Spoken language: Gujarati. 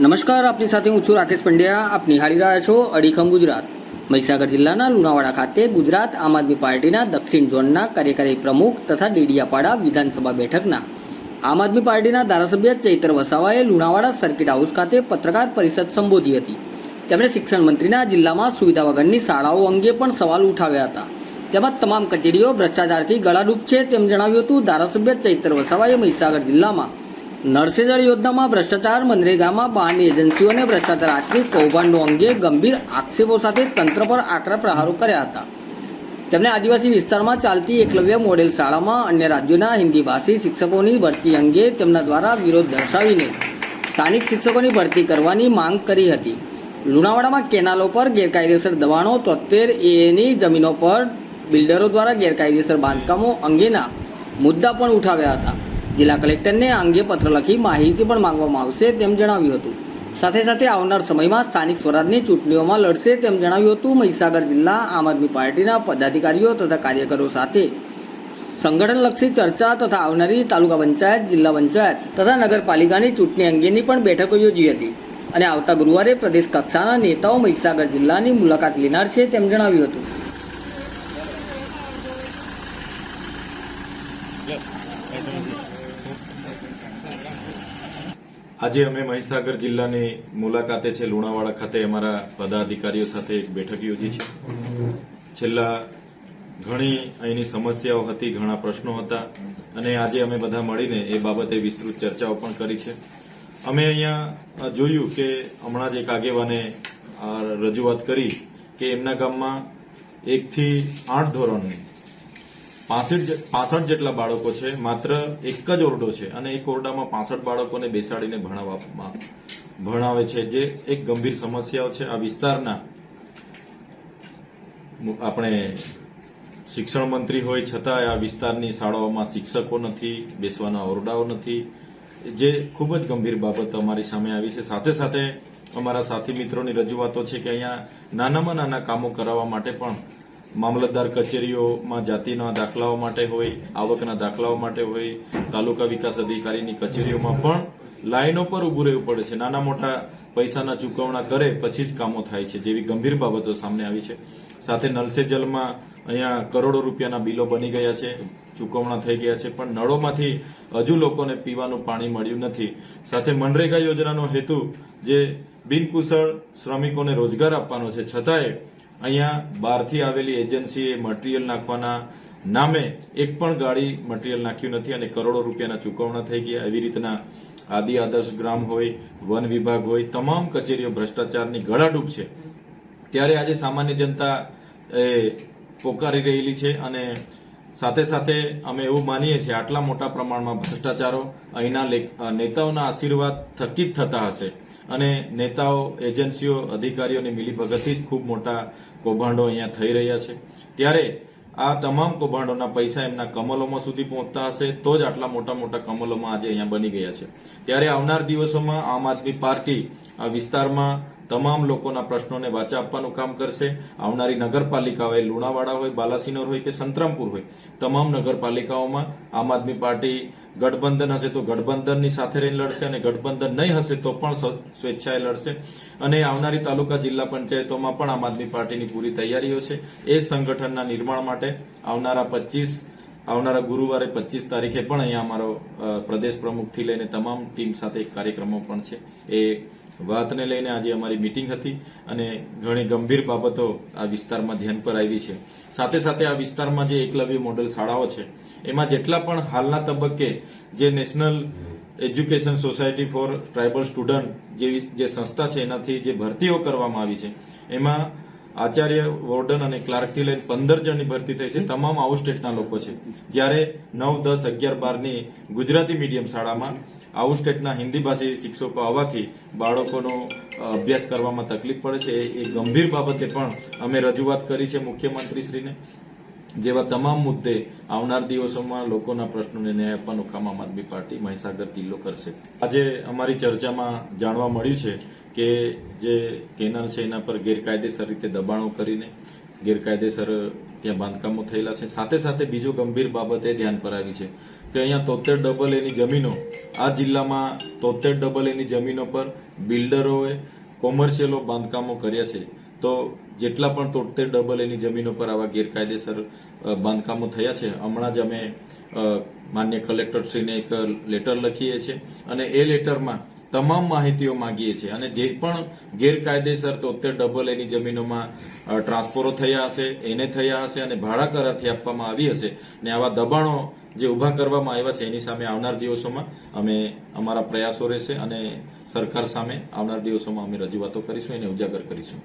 નમસ્કાર, આપની સાથે હું છું રાકેશ પંડ્યા. આપ નિહાળી રહ્યા છો અડીખમ ગુજરાત. મહીસાગર જિલ્લાના લુણાવાડા ખાતે ગુજરાત આમ આદમી પાર્ટીના દક્ષિણ ઝોનના કાર્યકારી પ્રમુખ તથા ડેડિયાપાડા વિધાનસભા બેઠકના. આમ આદમી પાર્ટીના ધારાસભ્ય ચૈત્ર વસાવાએ લુણાવાડા સર્કિટ હાઉસ ખાતે પત્રકાર પરિષદ સંબોધી હતી. તેમણે શિક્ષણ મંત્રીના જિલ્લામાં સુવિધા વગરની શાળાઓ અંગે પણ સવાલ ઉઠાવ્યા હતા. તેમજ તમામ કચેરીઓ ભ્રષ્ટાચારથી ગળાડૂબ છે તેમ જણાવ્યું હતું ધારાસભ્ય ચૈત્ર વસાવાએ મહીસાગર જિલ્લામાં. નળસે જળ યોજનામાં ભ્રષ્ટાચાર, મનરેગામાં બહારની એજન્સીઓને ભ્રષ્ટાચાર આચરી કૌભાંડો અંગે ગંભીર આક્ષેપો સાથે તંત્ર પર આકરા પ્રહારો કર્યા હતા. તેમણે આદિવાસી વિસ્તારમાં ચાલતી એકલવ્ય મોડેલ શાળામાં અન્ય રાજ્યોના હિન્દી ભાષી શિક્ષકોની ભરતી અંગે તેમના દ્વારા વિરોધ દર્શાવીને સ્થાનિક શિક્ષકોની ભરતી કરવાની માંગ કરી હતી. લુણાવાડામાં કેનાલો પર ગેરકાયદેસર દબાણો, તોતેર એની જમીનો પર બિલ્ડરો દ્વારા ગેરકાયદેસર બાંધકામો અંગેના મુદ્દા પણ ઉઠાવ્યા હતા. જિલ્લા કલેક્ટરને આ અંગે પત્ર લખી માહિતી પણ માંગવામાં આવશે તેમ જણાવ્યું હતું. સાથે સાથે આવનાર સમયમાં સ્થાનિક સ્વરાજની ચૂંટણીઓમાં લડશે તેમ જણાવ્યું હતું મહીસાગર જિલ્લા આમ આદમી પાર્ટીના પદાધિકારીઓ તથા કાર્યકરો સાથે. સંગઠનલક્ષી ચર્ચા તથા આવનારી તાલુકા પંચાયત, જિલ્લા પંચાયત તથા નગરપાલિકાની ચૂંટણી અંગેની પણ બેઠકો યોજી હતી. અને આવતા ગુરુવારે પ્રદેશ કક્ષાના નેતાઓ મહીસાગર જિલ્લાની મુલાકાત લેનાર છે તેમ જણાવ્યું હતું. આજે અમે મહીસાગર જિલ્લાની મુલાકાતે છે, લુણાવાડા ખાતે અમારા પદાધિકારીઓ સાથે એક બેઠક યોજી છે. છેલ્લા ઘણી અહીંની સમસ્યાઓ હતી, ઘણા પ્રશ્નો હતા અને આજે અમે બધા મળીને એ બાબતે વિસ્તૃત ચર્ચાઓ પણ કરી છે. અમે અહીંયા જોયું કે હમણાં જ એક આગેવાને રજૂઆત કરી કે એમના ગામમાં એકથી આઠ ધોરણની પાસઠ પાસઠ જેટલા બાળકો છે, માત્ર એક જ ઓરડો છે અને એક ઓરડામાં પાસઠ બાળકોને બેસાડીને ભણાવવામાં ભણાવે છે, જે એક ગંભીર સમસ્યાઓ છે. આ વિસ્તારના આપણે શિક્ષણ મંત્રી હોય, છતાંય આ વિસ્તારની શાળાઓમાં શિક્ષકો નથી, બેસવાના ઓરડાઓ નથી, જે ખૂબ જ ગંભીર બાબત અમારી સામે આવી છે. સાથે સાથે અમારા સાથી મિત્રોની રજૂઆતો છે કે અહીંયા નાનામાં નાના કામો કરાવવા માટે પણ મામલતદાર કચેરીઓમાં જાતિના દાખલાઓ માટે હોય, આવકના દાખલાઓ માટે હોય, તાલુકા વિકાસ અધિકારીની કચેરીઓમાં પણ લાઈનો પર ઉભું રહેવું પડે છે. નાના મોટા પૈસાના ચૂકવણા કરે પછી જ કામો થાય છે, જેવી ગંભીર બાબતો સામે આવી છે. સાથે નલસે જલમાં અહીંયા કરોડો રૂપિયાના બિલો બની ગયા છે, ચૂકવણા થઈ ગયા છે, પણ નળોમાંથી હજુ લોકોને પીવાનું પાણી મળ્યું નથી. સાથે મનરેગા યોજનાનો હેતુ જે બિનકુશળ શ્રમિકોને રોજગાર આપવાનો છે. છતાંય અહીંયા બહારથી આવેલી એજન્સીએ મટીરિયલ નાખવાના નામે એક પણ ગાડી મટીરિયલ નાખ્યું નથી અને કરોડો રૂપિયાના ચૂકવણા થઈ ગયા. એવી રીતના આદિ આદર્શ ગ્રામ હોય, વન વિભાગ હોય, તમામ કચેરીઓ ભ્રષ્ટાચારની ગળાડૂબ છે. ત્યારે આજે સામાન્ય જનતા એ પોકારી રહેલી છે અને સાથે સાથે અમે એવું માનીએ છીએ, આટલા મોટા પ્રમાણમાં ભ્રષ્ટાચારો અહીંના નેતાઓના આશીર્વાદ થકી જ થતા હશે. અને નેતાઓ, એજન્સીઓ, અધિકારીઓની મિલીભગતથી જ ખૂબ મોટા કૌભાંડો અહીંયા થઈ રહ્યા છે. ત્યારે આ તમામ કૌભાંડોના પૈસા એમના કમલોમાં સુધી પહોંચતા હશે, તો જ આટલા મોટા મોટા કમલોમાં આજે અહીંયા બની ગયા છે. ત્યારે આવનાર દિવસોમાં આમ આદમી પાર્ટી આ વિસ્તારમાં તમામ લોકોના પ્રશ્નોને વાચા આપવાનું કામ કરશે. આવનારી નગરપાલિકા હોય લુણાવાડા હોય, બાલાસિનોર હોય કે સંતરામપુર હોય, તમામ નગરપાલિકાઓમાં આમ આદમી પાર્ટી ગઠબંધન હશે તો ગઠબંધનની સાથે રહીને લડશે અને ગઠબંધન નહીં હશે તો પણ સ્વેચ્છાએ લડશે. અને આવનારી તાલુકા જિલ્લા પંચાયતોમાં પણ આમ આદમી પાર્ટીની પૂરી તૈયારીઓ છે. એ સંગઠનના નિર્માણ માટે આવનારા પચીસ, આવનારા ગુરુવારે પચીસ તારીખે પણ અહીંયા અમારો પ્રદેશ પ્રમુખથી લઈને તમામ ટીમ સાથે કાર્યક્રમો પણ છે. એ વાતને લઈને આજે અમારી મિટિંગ હતી અને ઘણી ગંભીર બાબતો આ વિસ્તારમાં ધ્યાન પર આવી છે. સાથે સાથે આ વિસ્તારમાં જે એકલવ્ય મોડેલ શાળાઓ છે, એમાં જેટલા પણ હાલના તબક્કે જે national education society for tribal student જેવી જે સંસ્થા છે, એનાથી જે ભરતીઓ કરવામાં આવી છે, એમાં આચાર્ય વોર્ડન અને ક્લાર્કથી લઈને પંદર જણની ભરતી થઈ છે. તમામ આઉટ સ્ટેટના લોકો છે. જ્યારે નવ, દસ, અગિયાર, બારની ગુજરાતી મીડિયમ શાળામાં આઉટ સ્ટેટના હિન્દી ભાષી શિક્ષકો આવવાથી બાળકોનો અભ્યાસ કરવામાં તકલીફ પડે છે. એ- ગંભીર બાબતે પણ અમે રજૂઆત કરી છે મુખ્યમંત્રીશ્રીને. જેવા તમામ મુદ્દે આવનાર દિવસોમાં લોકોના પ્રશ્નોને ન્યાય આપવાનું કામ આમ આદમી પાર્ટી મહીસાગર કિલ્લો કરશે. આજે અમારી ચર્ચામાં જાણવા મળ્યું છે કે જે કેનર છે એના પર ગેરકાયદેસર રીતે દબાણો કરીને ગેરકાયદેસર ત્યાં બાંધકામો થયેલા છે. સાથે સાથે બીજો ગંભીર બાબત એ ધ્યાન પર આવી છે કે અહીંયા તોતેર ડબલ એની જમીનો, આ જિલ્લામાં તોતેર ડબલ એની જમીનો પર બિલ્ડરોએ કોમર્શિયલો બાંધકામો કર્યા છે. તો જેટલા પણ તોતેર ડબલ એની જમીનો પર આવા ગેરકાયદેસર બાંધકામો થયા છે, હમણાં જ અમે માન્ય કલેક્ટરશ્રીને એક લેટર લખીએ છીએ અને એ લેટરમાં તમામ માહિતીઓ માંગીએ છીએ અને જે પણ ગેરકાયદેસર તોતેર ડબલ એની જમીનોમાં ટ્રાન્સફરો થયા હશે, એને થયા હશે અને ભાડા કરારથી આપવામાં આવી હશે ને આવા દબાણો જે ઊભા કરવામાં આવ્યા છે એની સામે આવનાર દિવસોમાં અમે અમારા પ્રયાસો રહેશે અને સરકાર સામે આવનાર દિવસોમાં અમે રજૂઆતો કરીશું એને ઉજાગર કરીશું.